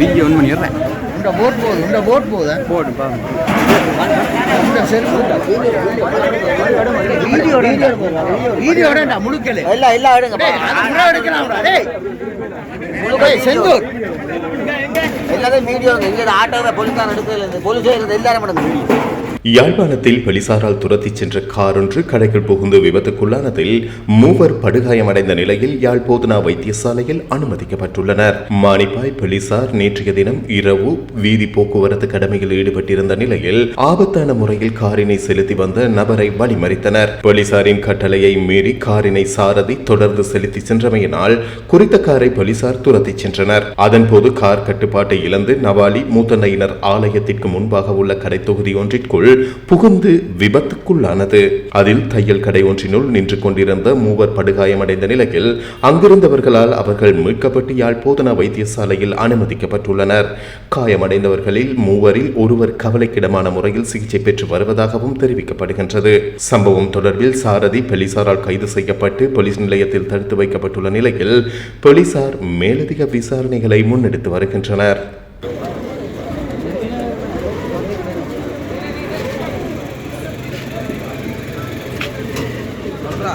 Video one பண்ணிடுறேன் இந்த boat போகுது இந்த போட் போகுது போடு பாருங்க இந்த செருப்பு முழுக்கல எல்லாம் எல்லாம் எடுங்க டேய், அது புறா எடுக்கலாம்டா, டேய். டேய், செந்தூர் எல்லாத்தையும் வீடியோ இங்க ஆட்டோவை போலீஸ்காரன் எடுக்கல போலீஸ் எல்லாரும் வீடியோ யாழ்ப்பாணத்தில் போலீசாரால் துரத்திச் சென்ற கார் ஒன்று கடைக்குள் புகுந்து விபத்துக்குள்ளானதில் மூவர் படுகாயமடைந்த நிலையில் யாழ் போதனா வைத்தியசாலையில் அனுமதிக்கப்பட்டுள்ளனர். மானிப்பாய் போலீசார் நேற்றைய தினம் இரவு வீதி போக்குவரத்து கடமையில் ஈடுபட்டிருந்த நிலையில் ஆபத்தான முறையில் காரினை செலுத்தி வந்த நபரை வழிமறித்தனர். போலீசாரின் கட்டளையை மீறி காரினை சாரதி தொடர்ந்து செலுத்தி சென்றமையினால் குறித்த காரை போலீசார் துரத்திச் சென்றனர். அதன்போது கார் கட்டுப்பாட்டை இழந்து நவாலி மூத்தனையினர் ஆலயத்திற்கு முன்பாக உள்ள கடை தொகுதி ஒன்றிற்குள் புகுந்து விபத்துக்குள்ளானது. அதில் தையல் கடை ஒன்றினுள் நின்று கொண்டிருந்த மூவர் படுகாயமடைந்த நிலையில் அங்கிருந்தவர்களால் அவர்கள் மீட்கப்பட்டு யாழ் போதனா வைத்தியசாலையில் அனுமதிக்கப்பட்டுள்ளனர். காயமடைந்தவர்களில் மூவரில் ஒருவர் கவலைக்கிடமான முறையில் சிகிச்சை பெற்று வருவதாகவும் தெரிவிக்கப்படுகின்றது. சம்பவம் தொடர்பில் சாரதி போலீசாரால் கைது செய்யப்பட்டு போலீஸ் நிலையத்தில் தடுத்து வைக்கப்பட்டுள்ள நிலையில் போலீசார் மேலதிக விசாரணைகளை முன்னெடுத்து வருகின்றனர்.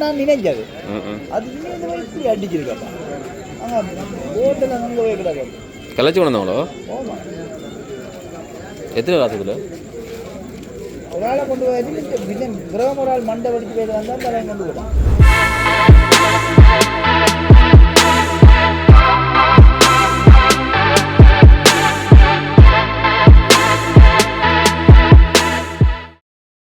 நான் நினைச்சது அது மாதிரி இப்படி அடிச்சிருக்கப்பா ஆமாம் போட்டில் அங்கே போய் கிடக்கு கலைச்சி போமா எத்தனை காசுக்குள்ள ஒரு ஆளை கொண்டு போய் வில்லன். கிரகம் ஒரு ஆள் மண்டை வடிச்சு போயிட்டு வந்தால் தலையை கொண்டு போயிடும்